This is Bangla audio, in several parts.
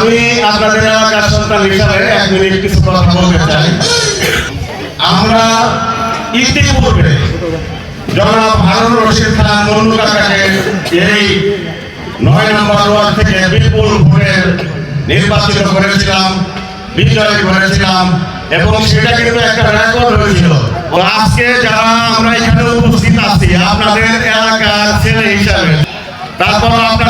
আমি আপনাদের এলাকার সন্তান হিসাবে এক মিনিট কিছু কথা বলতে চাই। আমরা ইতিপূর্বে জনাব হারুন রশিদ খান কাকাকে এই নয় নম্বর ওয়ার্ড থেকে বিপুল ভোটের নির্বাচিত করেছিলাম, বিজয় করেছিলাম, এবং সেটা কিন্তু একটা রেকর্ড হয়েছিল। আজকে যারা আমরা এখানে উপস্থিত আছি, আপনাদের এলাকার ছেলে হিসাবে, তারপর আপনাদের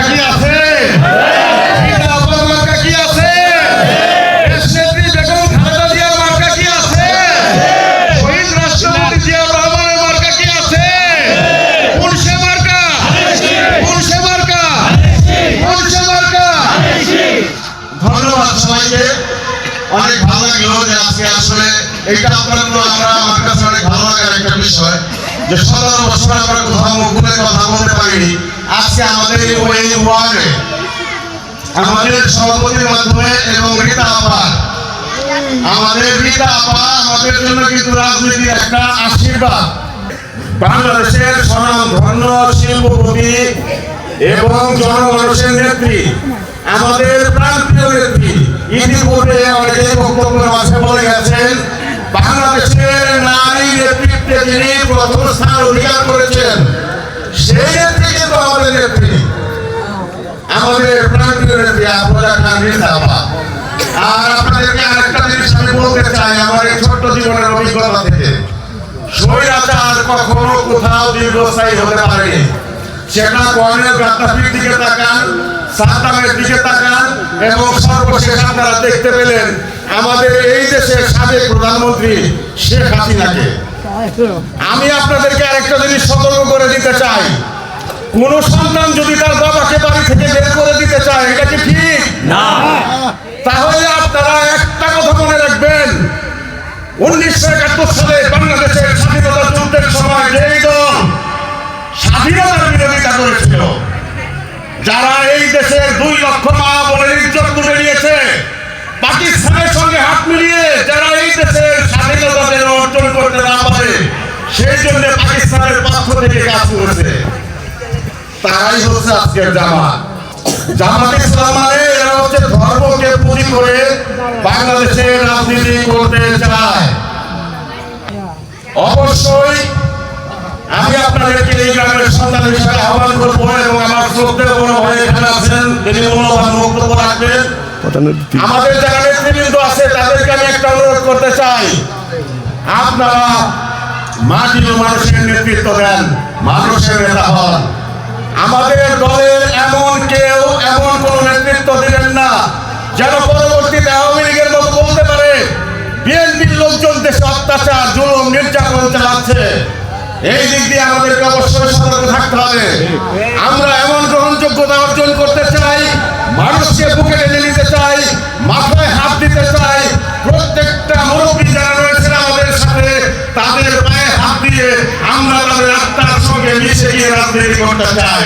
লাগল যে আজকে আমরা আমার কাছে অনেক বিষয় যে আমরা কোথাও মুখ কথা বলতে পারিনি। আজকে আমাদের এই ওয়ার্ডে আমাদের সভাপতির মাধ্যমে এবং রীতা আপা আমাদের রীতা আপা আমাদের জন্য কিন্তু রাজনীতির একটা আশীর্বাদ। বাংলাদেশের স্বনাম ধন্য শিল্পপতি এবং জনমানুষের নেত্রী, আমাদের প্রান্তীয় নেত্রী। ইতিপূর্বে অনেকে বক্তব্যের মাঝে বলে গেছেন, বাংলাদেশের নারী নেতৃত্বে যিনি প্রথম স্থান অধিকার করেছেন, সেই নেত্রী কিন্তু আমাদের নেত্রী। আমাদের প্রান্তীয় নেত্রী আপনারা খান রিজাবা আর আপনাদেরকে আরেকটা জিনিস আমি বলতে চাই, আমার এই ছোট্ট জীবনের অভিজ্ঞতা থেকে। স্বৈরাচার কখনো কোথাও দীর্ঘস্থায়ী হতে পারেনি। সেটা কর্নেল গাদ্দাফির দিকে তাকান সাদ্দামের দিকে তাকান এবং সর্বশেষ আপনারা দেখতে পেলেন আমাদের এই দেশের সাবেক প্রধানমন্ত্রী শেখ হাসিনাকে। আমি আপনাদেরকে আরেকটা জিনিস সতর্ক করে দিতে চাই। কোন সন্তান যদি তার বাবাকে বাড়ি থেকে বের করে দিতে চায় এটা কি ঠিক? না। তাহলে আপনারা একটা কথা মনে রাখবেন। উনিশশো একাত্তর সালে বাংলাদেশের স্বাধীনতা যুদ্ধের সময় যেই দল স্বাধীনতার বিরোধিতা করেছিল পাকিস্তানের সঙ্গে হাত মিলিয়ে যারা এই দেশের স্বাধীনতা যেন অর্জন করতে না পারে সেই জন্য পাকিস্তানের পক্ষ থেকে কাজ করেছে। তারাই হচ্ছে আজকের জামাত। জামাত ইসলাম মানে এরা হচ্ছে ধর্মকে পুঁজি করে বাংলাদেশে রাজনীতি করতে চায়। অবশ্যই আমি আপনাদেরকে এই গ্রামের সন্তান হিসেবে আহ্বান করব এবং আমার শ্রদ্ধেয় বড় ভাই এখানে আছেন তিনি মূল্যবান বক্তব্য রাখবেন। আমাদের যারা নেতৃবৃন্দ আছে, তাদেরকে আমি একটা অনুরোধ করতে চাই। আপনারা মাটির মানুষের নেতৃত্ব দেন, মানুষের নেতা হন। আমাদের দলের এমন কেউ, এমন কোন নেতৃত্ব দিলেন না, যেন পরবর্তীতে আওয়ামী লীগের মতো বলতে পারে, বিএনপির লোকজন দেশে অত্যাচার জুলুম, নির্যাতন চালাচ্ছে, এই দিক দিয়ে আমাদেরকে অবশ্যই সতর্ক থাকতে হবে। আমরা এমন গ্রহণযোগ্যতা অর্জন করতে চাই, মানুষকে বুকে টেনে নিতে চাই, মাথায় মিশে গিয়ে রাজনীতি করতে চাই।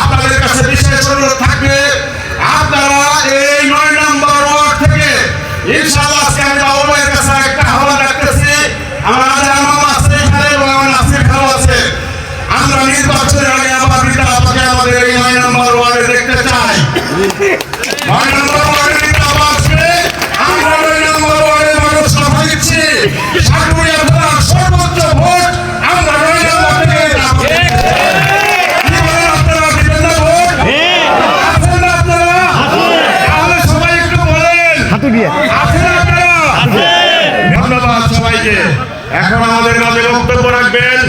আপনাদের কাছে বিশেষ অনুরোধ থাকবে, আপনারা এই নয় নম্বর ওয়ার্ড থেকে, ইনশাআল্লাহ আজকে কাছে একটা আহ্বান রাখতেছি। আমার আমার আছে এখানে এবং আমার আছে। আমরা নির্বাচনের আগে আবার বিদ্যা আপাকে আমাদের এই নয় নম্বর ওয়ার্ডে দেখতে চাই। নয় নম্বর ওয়ার্ডে আমরা নয় নম্বর ওয়ার্ডে মানুষ কথা দিচ্ছি। ধন্যবাদ এখন আমাদের মাঝে বক্তব্য রাখবেন।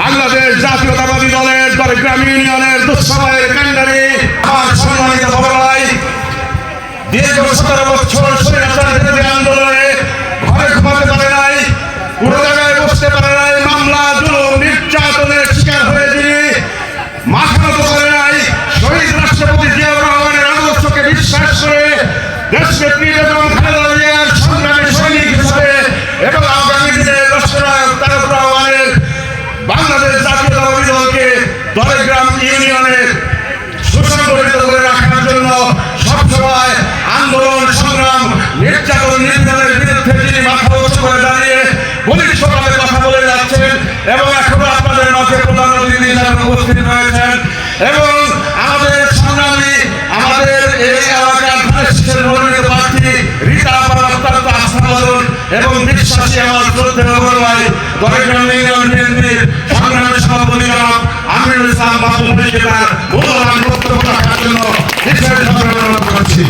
বাংলাদেশ জাতীয়তাবাদী দলের দলগ্রাম ইউনিয়নের দুঃসভায় কান্ডারি আমার সম্মানিত বড় দীর্ঘ সতেরো বছর আন্দোলনে ঘরে ঘুমাতে পারে নাই কোনো জায়গায় বসতে পারে নাই মামলা জুলুম নির্যাতনের শিকার হয়ে যিনি মাথা নত করে নাই শহীদ রাষ্ট্রপতি জিয়াউর রহমানের আদর্শকে বিশ্বাস করে দেশনেত্রী বেগম খালেদা জিয়ার সংগ্রামী সৈনিক হিসেবে এবং আগামী দিনে রাষ্ট্রনায়ক তারেক রহমানের বাংলাদেশ জাতীয়তাবাদী দলকে দলেগ্রাম ইউনিয়নের সুসংগঠিত করে রাখার জন্য সবসময় নির্যাতন নির্যাতনের বিরুদ্ধে যিনি মাথা উঁচু করে দাঁড়িয়ে বলিষ্ঠভাবে কথা বলে যাচ্ছেন এবং এখনও আপনাদের মাঝে প্রধান অতিথি হিসাবে উপস্থিত রয়েছেন এবং আমাদের সংগ্রামী, আমাদের এই এলাকার মনোনীত প্রার্থী রীতা অত্যন্ত আস্থাবাদন এবং বিশ্বাসী আমার শ্রদ্ধেয় ভাই দরগ্রাম ইউনিয়ন সংগ্রামী সভাপতি আমিরুল ইসলাম বাবু তার মূল্যবান বক্তব্য রাখার জন্য অনুরোধ করছি